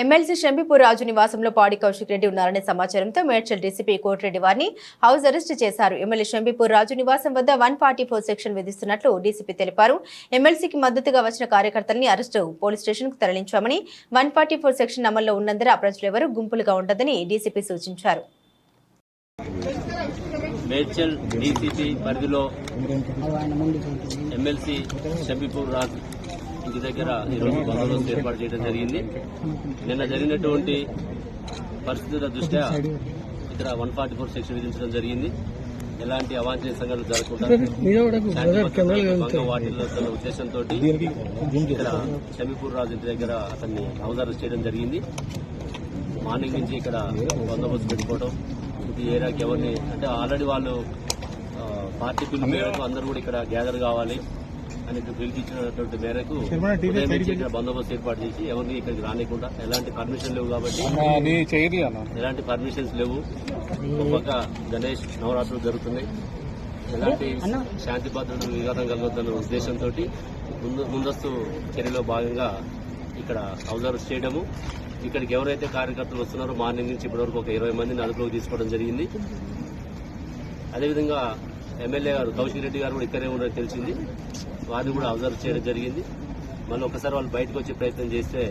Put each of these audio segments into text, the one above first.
MLC Shambipur రాజు నివాసంలో పాడి కౌశిక్ రెడ్డి ఉన్నారనే సమాచారంతో మేడ్చల్ డీసీపీ కోటిరెడ్డి వారిని హౌస్ అరెస్ట్ చేశారు. ఎమ్మెల్యే షంబిపూర్ రాజు నివాసం వద్ద వన్ ఫార్టీ ఫోర్ సెక్షన్ విధిస్తున్నట్లు డీసీపీ తెలిపారు. ఎమ్మెల్సీకి మద్దతుగా వచ్చిన కార్యకర్తల్ని అరెస్టు పోలీస్ స్టేషన్కు తరలించామని వన్ ఫార్టీ ఫోర్ సెక్షన్ అమల్లో ఉన్నందున ప్రజలెవరూ గుంపులుగా ఉండదని డీసీపీ సూచించారు. మేడ్చల్ డీసీపీ పరిధిలో ఎమ్మెల్సీ షబీపూర్ రాజ్ ఇంటి దగ్గర ఈరోజు బందోబస్తు ఏర్పాటు చేయడం జరిగింది. నిన్న జరిగినటువంటి పరిస్థితుల దృష్ట్యా ఇక్కడ వన్ ఫార్టీ ఫోర్ సెక్షన్ విధించడం జరిగింది. ఎలాంటి అవాంఛనీయ సంఘటనలు జరగకుండా వాటిల్లో భద్రతలకు ఉద్దేశంతో ఇక్కడ షబీపూర్ రాజు ఇంటి దగ్గర అతన్ని హౌస్ అరెస్ట్ చేయడం జరిగింది. మార్నింగ్ నుంచి ఇక్కడ బందోబస్తు పెట్టుకోవడం ఇది ఏరియాకి ఎవరిని అంటే ఆల్రెడీ వాళ్ళు పార్టీ పిల్లలు అందరూ కూడా ఇక్కడ గ్యాదర్ కావాలి. అని పిలిపించినటువంటి మేరకు బందోబస్తు ఏర్పాటు చేసి ఎవరిని ఇక్కడికి రానికుండా ఎలాంటి పర్మిషన్ లేవు కాబట్టి ఎలాంటి పర్మిషన్స్ లేవు. ఒక పక్క గణేష్ నవరాత్రులు జరుగుతున్నాయి. ఎలాంటి శాంతి భద్రతలు విఘాతం కలగొద్దన్న ఉద్దేశంతో ముందు ముందస్తు చర్యలో భాగంగా ఇక్కడ అబ్జర్వ్ చేయడము ఇక్కడికి ఎవరైతే కార్యకర్తలు వస్తున్నారో మార్నింగ్ నుంచి ఇప్పటివరకు ఒక ఇరవై మందిని అదుపులోకి తీసుకోవడం జరిగింది. అదేవిధంగా ఎమ్మెల్యే గారు కౌశిక్ రెడ్డి గారు కూడా ఇక్కడే ఉన్నారని తెలిసింది. వారిని కూడా అబ్జర్వ్ చేయడం జరిగింది. మళ్ళీ ఒకసారి వాళ్ళు బయటకు వచ్చే ప్రయత్నం చేస్తే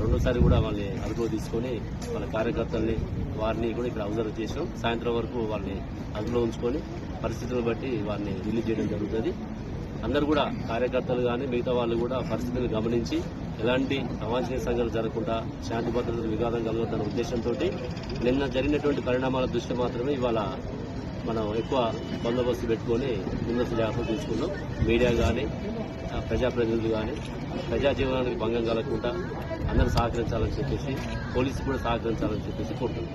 రెండోసారి కూడా వాళ్ళని అదుపులో తీసుకొని వాళ్ళ కార్యకర్తల్ని వారిని కూడా ఇక్కడ అబ్జర్వ్ చేసాం సాయంత్రం వరకు వాళ్ళని అదుపులో ఉంచుకొని పరిస్థితులను బట్టి వారిని రిలీజ్ చేయడం జరుగుతుంది. అందరూ కూడా కార్యకర్తలు కానీ మిగతా వాళ్ళు కూడా పరిస్థితిని గమనించి ఎలాంటి అవాంఛనీయ సంఘటనలు జరగకుండా శాంతి భద్రతలు విఘాతం కలగొద్దన్న ఉద్దేశంతో నిన్న జరిగినటువంటి పరిణామాల దృష్టి మాత్రమే ఇవాళ మనం ఎక్కువ బందోబస్తు పెట్టుకొని ముందస్తు జాగ్రత్తలు తీసుకున్నాం. మీడియా కానీ ప్రజాప్రతినిధులు కానీ ప్రజా జీవనానికి భంగం కలగకుండా అందరూ సహకరించాలని చెప్పేసి పోలీసు కూడా సహకరించాలని చెప్పేసి కోరుతున్నాం.